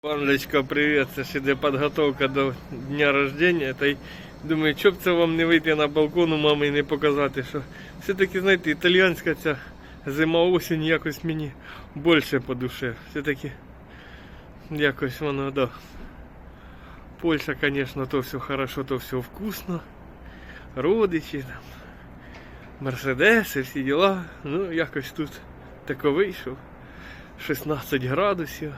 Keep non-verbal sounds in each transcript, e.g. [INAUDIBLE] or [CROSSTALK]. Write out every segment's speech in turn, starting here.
Панлечка, привіт. Це ж іде підготовка до дня рождения. Та й думаю, що б це вам не вийти на балкон у мами і не показати, що все-таки, знаєте, італіянська ця зима осінь якось мені більше по душе. Все-таки якось воно, да. Польща, звісно, то все хорошо, то все вкусно. Родичі там, мерседеси, всі діла. Ну, якось тут тако вийшов. 16 градусів.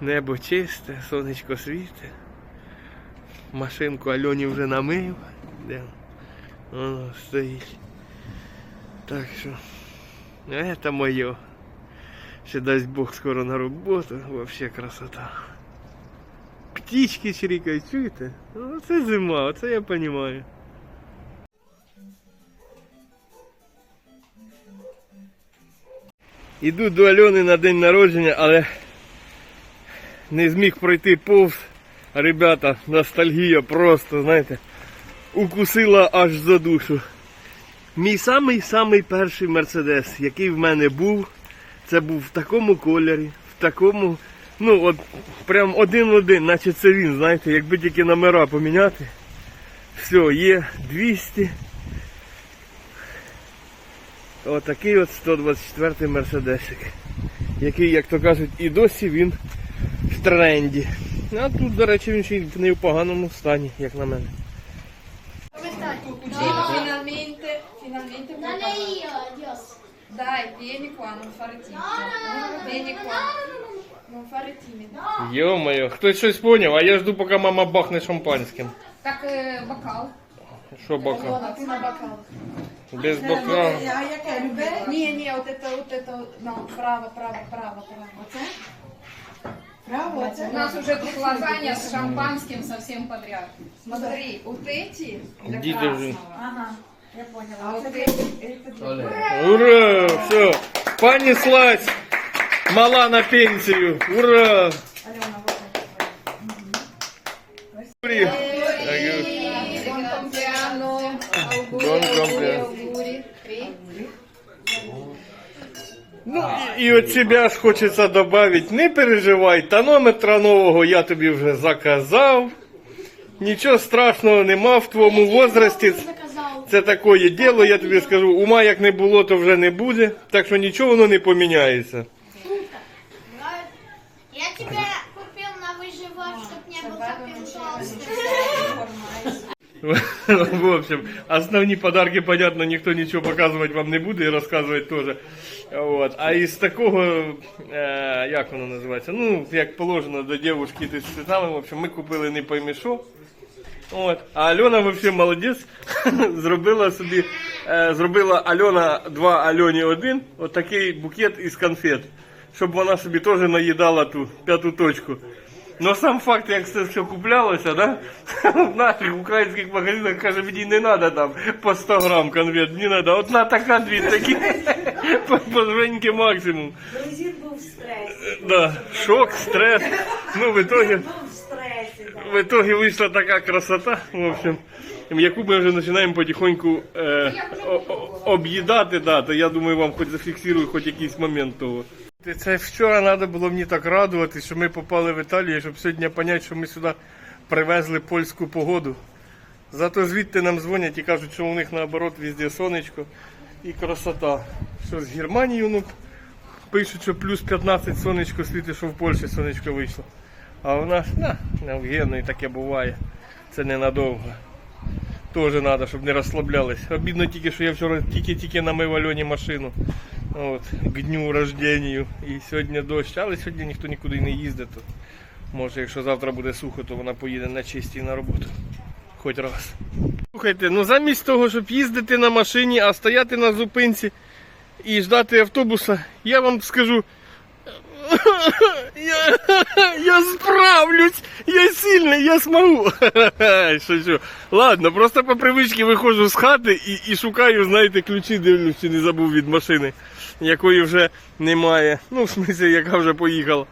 Небо чисте, сонечко світе. Машинку Альоні вже намив. Де? Воно стоїть. Так що. Это моє. Ще дасть Бог скоро на роботу. Вообще красота. Птички чирикають, чуєте? Ну, це зима, це я розумію. Іду до Альони на день народження, але не зміг пройти повз. Ребята, ностальгія просто, знаєте, укусила аж за душу. Мій самий-самий перший мерседес, який в мене був, це був в такому кольорі, в такому, ну от прям один в один, наче це він, знаєте, якби тільки номера поміняти. Все, є 200. Отакий от 124 мерседесик. Який, як то кажуть, і досі він в тренді. А тут, до речі, він ще й не в поганому стані, як на мене. Finalmente, finalmente puoi Non è parlare. io, Dios. Dai, vieni qua, non fare timido. Vieni qua. Non fare timido. Йо-моє, хтось щось поняв, а я жду, поки мама бахне шампанським. Так, э, бокал. Що бока? Вона, ти на бокал. Без бока. А яке любе? Ні, ні, от это, от это, no, право, право, право, право. Оце? Право, У оце? нас уже тут лазанья с шампанским совсем подряд. Смотри, вот эти для Діти вже. красного. Ага, я поняла. А А вот оце эти... Ура! Все, понеслась! Мала на пенсію! Ура! Альона, вот Привіт! Buon compleanno, auguri, і, і от себе ж хочеться додати, не переживай, тонометра нового я тобі вже заказав. Нічого страшного нема в твоєму возрасті. Заказал. Це таке діло, я тобі скажу, ума як не було, то вже не буде, так що нічого воно не поміняється. Я тебе купил на выживать, чтоб не был таким толстым. В общем, основні подарки, понятно, ніхто нічого показувати вам не буде і розказувати теж. От. А із такого, е, як воно називається? Ну, як положено до дівчинки ти з цвітами, в общем, ми купили не пойми що. От. А Альона взагалі молодець. [LAUGHS] зробила собі, е, зробила Альона 2, Альоні 1, отакий букет із конфет. Щоб вона собі теж наїдала ту п'яту точку. Ну сам факт, як це все куплялося, да? [LAUGHS] в наших українських магазинах каже, мені не треба там по 100 грам конфет, не треба. Одна така, дві такі, по, по максимум. Грузин був в стресі. Да, шок, стрес. Ну, в итоге, Був в стресі, так. в итоге вийшла така красота, в общем, яку ми вже починаємо потихоньку е, об'їдати, да, то я думаю, вам хоч зафіксую хоч якийсь момент того. Це вчора треба було мені так радувати, що ми попали в Італію, щоб сьогодні зрозуміти, що ми сюди привезли польську погоду. Зато звідти нам дзвонять і кажуть, що у них наоборот везде сонечко і красота. Що з Германією, ну, пишуть, що плюс 15 сонечко світить, що в Польщі сонечко вийшло. А в нас, на, на в таке буває. Це ненадовго. Теж треба, щоб не розслаблялись. Обідно тільки, що я вчора тільки-тільки намив Альоні машину. От, к дню рожденню. І сьогодні дощ, але сьогодні ніхто нікуди не їздить. То, може, якщо завтра буде сухо, то вона поїде на чистій на роботу. Хоч раз. Слухайте, ну замість того, щоб їздити на машині, а стояти на зупинці і ждати автобуса, я вам скажу. Я, я справлюсь, я сильний, я смогу. [LAUGHS] Що? Ладно, просто по привичці виходжу з хати і, і шукаю, знаєте, ключі дивлюсь, чи не забув від машини, якої вже немає. Ну, в смысле, яка вже поїхала.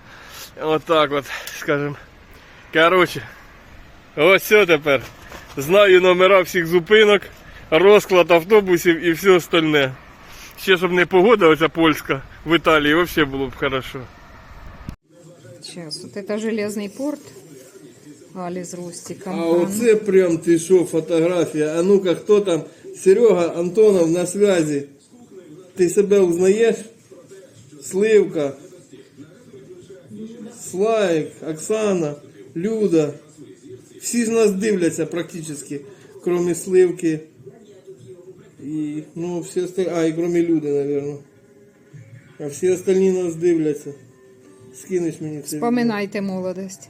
Отак от, скажем. Коротше, ось все тепер. Знаю номера всіх зупинок, розклад автобусів і все остальне. Ще щоб не погода оця польська в Італії, взагалі було б хорошо. Сейчас, вот это железный порт. Али с Рустиком. А оце прям ти що, фотографія. А ну-ка, хто там? Серега Антонов на связі. Ти себе узнаєш? Сливка. Слайк, Оксана, Люда. Всі з нас дивляться практично, крім Сливки. І, ну, всі остальні, а, і крім Люди, наверное. А всі остальні нас дивляться. Скинеш мені це. відео? Вспоминайте молодость.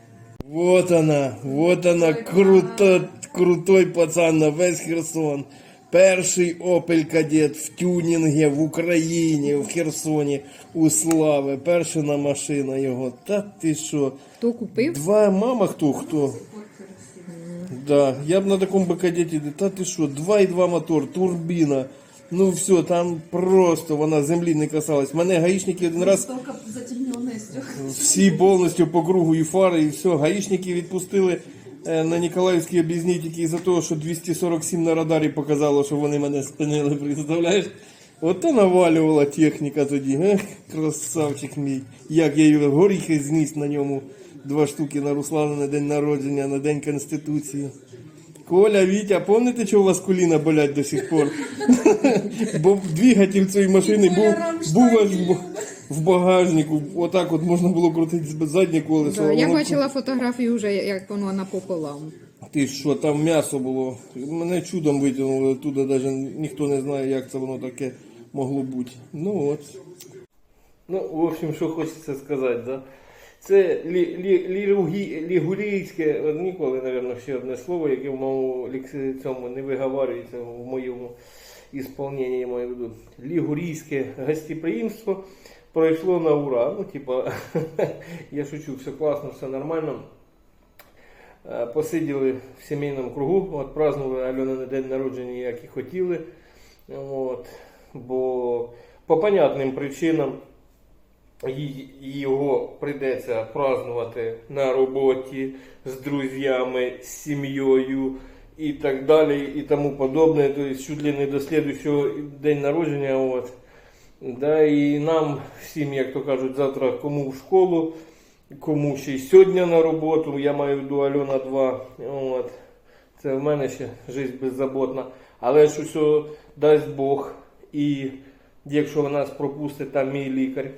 Вот она, вот она, круто, крутой пацан на весь Херсон. Перший Opel Кадет в тюнінгі в Україні, в Херсоні, у Слави. Перша машина його. Та ти що? Хто купив? Два мама хто хто? Да, я б на такому би кадеті, та ти що, 2,2 мотор, турбіна. Ну все, там просто вона землі не касалась. Мене гаїшники один раз всі повністю по кругу і фари, і все. Гаїшники відпустили е, на Ніколаївській об'їзній тільки із-за того, що 247 на радарі показало, що вони мене спинили, представляєш? Ото навалювала техніка тоді. Ех, красавчик мій. Як я його горіхи зніс на ньому. Два штуки на Руслана на день народження, на День Конституції. Коля, Вітя, помните, що у вас коліна болять до сих пор? [LAUGHS] Бо двигатель цієї машини був, був аж в, в багажнику. Отак от можна було крутити заднє колесо. Да, я воно- бачила фотографію вже, як воно напополам. Ти що, там м'ясо було. Мене чудом витягнули туди, навіть ніхто не знає, як це воно таке могло бути. Ну от. Ну, в общем, що хочеться сказати, да? Це лі, лі, ліругі, лігурійське, ніколи, мабуть, ще одне слово, яке в моєму цьому не виговорюється в моєму ісполненні, я маю в виду. Лігурійське гостеприємство пройшло на ура. Ну, типа, [LAUGHS] я шучу, все класно, все нормально. Е, Посиділи в сімейному кругу, от празднували Альона день народження, як і хотіли. От, бо по понятним причинам його прийдеться празднувати на роботі з друзями, з сім'єю і так далі, і тому подобне. Тобто чуть ли не до слідуючого день народження. От. Да, і нам всім, як то кажуть, завтра кому в школу, кому ще й сьогодні на роботу, я маю виду Альона 2. От. Це в мене ще життя беззаботна. Але ж усе дасть Бог. І якщо нас пропустить там мій лікар,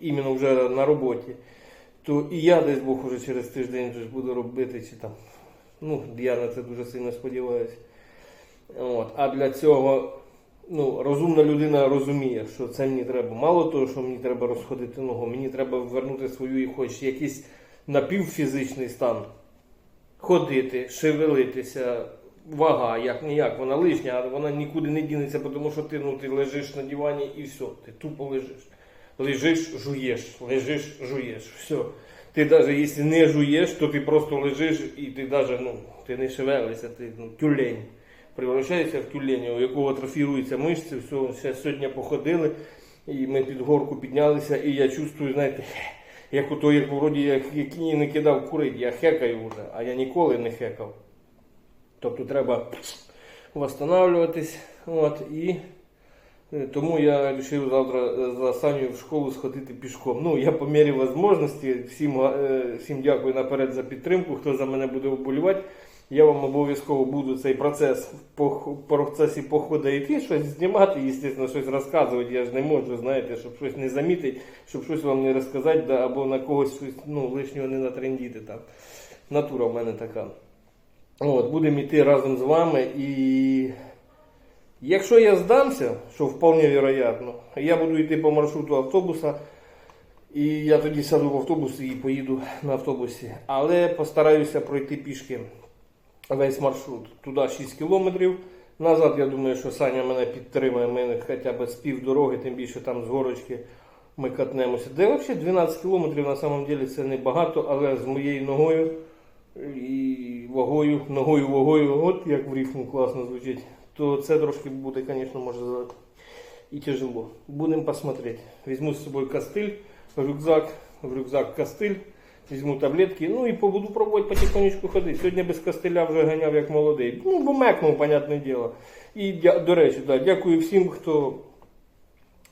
іменно вже на роботі, то і я десь Бог уже через тиждень вже буду робити, чи там. Ну, я на це дуже сильно сподіваюся. От. А для цього ну, розумна людина розуміє, що це мені треба. Мало того, що мені треба розходити ногу, мені треба вернути свою і хоч якийсь напівфізичний стан. Ходити, шевелитися, вага, як ніяк, вона лишня, а вона нікуди не дінеться, тому що ти, ну, ти лежиш на дивані і все, ти тупо лежиш. Лежиш, жуєш, лежиш, жуєш, все. Ти навіть якщо не жуєш, то ти просто лежиш і ти навіть ну, ти не шевелишся, ти ну, тюлень. Превращаєшся в тюленя, у якого атрофіруються мишці, все, ще сьогодні походили, і ми під горку піднялися, і я чувствую, знаєте, як ото, як вроді як, як не кидав курити, я хекаю вже, а я ніколи не хекав. Тобто треба. От, і е, тому я вирішив завтра е, за Саню в школу сходити пішком. Ну, я по мірі можливості. Всім, е, всім дякую наперед за підтримку, хто за мене буде вболівати. Я вам обов'язково буду цей процес х- процесі походу йти, щось знімати, звісно, щось розказувати. Я ж не можу, знаєте, щоб щось не замітити, щоб щось вам не розказати, да, або на когось щось ну, лишнього не натрендіти там. Натура в мене така. От, будемо йти разом з вами і якщо я здамся, що вполне вероятно, я буду йти по маршруту автобуса, і я тоді сяду в автобус і поїду на автобусі. Але постараюся пройти пішки весь маршрут. Туди 6 кілометрів. Назад, я думаю, що Саня мене підтримає, ми хоча б з пів дороги, тим більше там з горочки ми катнемося. Де взагалі 12 кілометрів на самом деле це не багато, але з моєю ногою і вагою, ногою, вагою, от як в рифму класно звучить, то це трошки буде, звісно, може і тяжело. Будемо посмотреть. Візьму з собою кастиль, рюкзак, в рюкзак кастиль, візьму таблетки, ну і буду пробувати потихонечку ходити. Сьогодні без кастиля вже ганяв як молодий. Ну, бо мекнув, понятне діло. І до речі, да, дякую всім, хто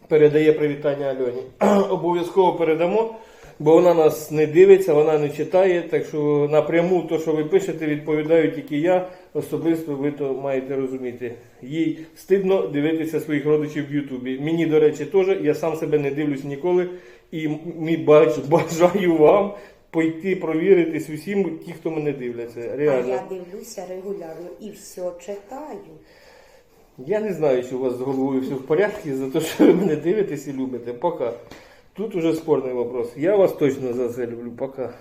передає привітання Альоні. [CLEARS THROAT] Обов'язково передамо, бо вона нас не дивиться, вона не читає. Так що напряму то, що ви пишете, відповідаю тільки я. Особисто ви то маєте розуміти. Їй стидно дивитися своїх родичів в Ютубі. Мені, до речі, теж я сам себе не дивлюсь ніколи. І [LAUGHS] бажаю вам пойти провіритись усім, ті, хто мене дивляться. А я дивлюся регулярно і все читаю. Я не знаю, що у вас з головою все в порядку, за те, що ви мене дивитесь і любите. Пока. Тут уже спорный вопрос. Я вас точно за це люблю. Пока.